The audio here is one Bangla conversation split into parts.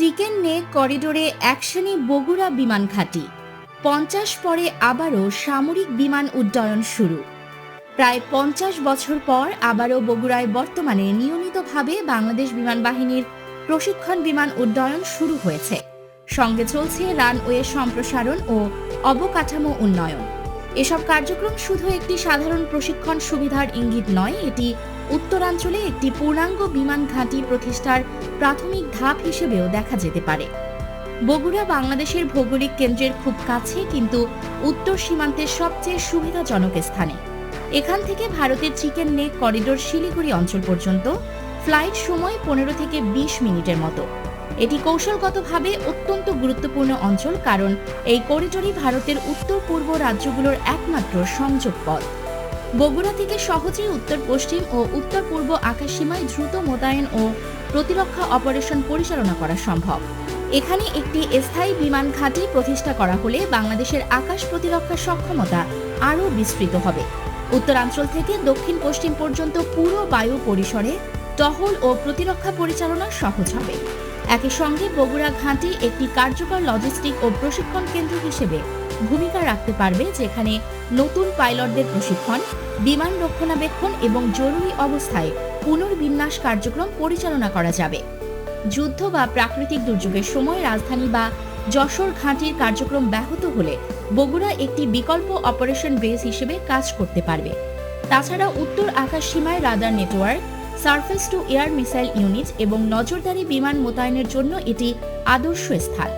চিকেন নেক করিডোরে অ্যাকশনে বগুড়া বিমান ঘাঁটি। পঞ্চাশ পরে আবারও সামরিক বিমান উড্ডয়ন শুরু। প্রায় পঞ্চাশ বছর পর আবারও বগুড়ায় বর্তমানে নিয়মিতভাবে বাংলাদেশ বিমান বাহিনীর প্রশিক্ষণ বিমান উড্ডয়ন শুরু হয়েছে। সঙ্গে চলছে রানওয়ে সম্প্রসারণ ও অবকাঠামো উন্নয়ন। এসব কার্যক্রম শুধু একটি সাধারণ প্রশিক্ষণ সুবিধার ইঙ্গিত নয়, এটি উত্তরাঞ্চলে একটি পূর্ণাঙ্গ বিমান ঘাঁটি প্রতিষ্ঠার প্রাথমিক ধাপ হিসেবেও দেখা যেতে পারে। বগুড়া বাংলাদেশের ভৌগোলিক কেন্দ্রের খুব কাছে কিন্তু উত্তর সীমান্তের সবচেয়ে সুবিধাজনক স্থানে। এখান থেকে ভারতের চিকেন নেক করিডোর শিলিগুড়ি অঞ্চল পর্যন্ত ফ্লাইট সময় পনেরো থেকে বিশ মিনিটের মতো। এটি কৌশলগতভাবে অত্যন্ত গুরুত্বপূর্ণ অঞ্চল কারণ এই করিডোরই ভারতের উত্তর পূর্ব রাজ্যগুলোর একমাত্র সংযোগ পথ। বগুড়া থেকে সহজেই উত্তর, পশ্চিম ও উত্তর পূর্ব আকাশসীমায় দ্রুত মোতায়েন ও প্রতিরক্ষা অপারেশন পরিচালনা করা সম্ভব। এখানে একটি স্থায়ী বিমান ঘাঁটি প্রতিষ্ঠা করা হলে বাংলাদেশের আকাশ প্রতিরক্ষা সক্ষমতা আরও বিস্তৃত হবে। উত্তরাঞ্চল থেকে দক্ষিণ পশ্চিম পর্যন্ত পুরো বায়ু পরিসরে টহল ও প্রতিরক্ষা পরিচালনা সহজ হবে। একই সঙ্গে বগুড়া ঘাঁটি একটি কার্যকর লজিস্টিক ও প্রশিক্ষণ কেন্দ্র হিসেবে ভূমিকা রাখতে পারবে যেখানে নতুন পাইলটদের প্রশিক্ষণ, বিমান রক্ষণাবেক্ষণ এবং জরুরি অবস্থায় পুনর্বিন্যাস কার্যক্রম পরিচালনা করা যাবে। যুদ্ধ বা প্রাকৃতিক দুর্যোগের সময় রাজধানী বা যশোর ঘাঁটির কার্যক্রম ব্যাহত হলে বগুড়া একটি বিকল্প অপারেশন বেস হিসেবে কাজ করতে পারবে। তাছাড়া উত্তর আকাশ সীমায় radar network, surface to air missile unit এবং নজরদারি বিমান মোতায়েনের জন্য এটি আদর্শ স্থান।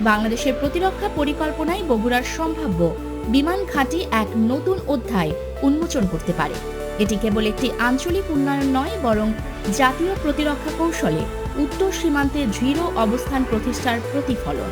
বাংলাদেশের প্রতিরক্ষা পরিকল্পনায় বগুড়ার সম্ভাব্য। বিমান ঘাঁটি এক নতুন অধ্যায় উন্মোচন করতে পারে। এটি কেবল একটি আঞ্চলিক উন্নয়ন নয়, বরং জাতীয় প্রতিরক্ষা কৌশলে উত্তর সীমান্তে দৃঢ় অবস্থান প্রতিষ্ঠার প্রতিফলন।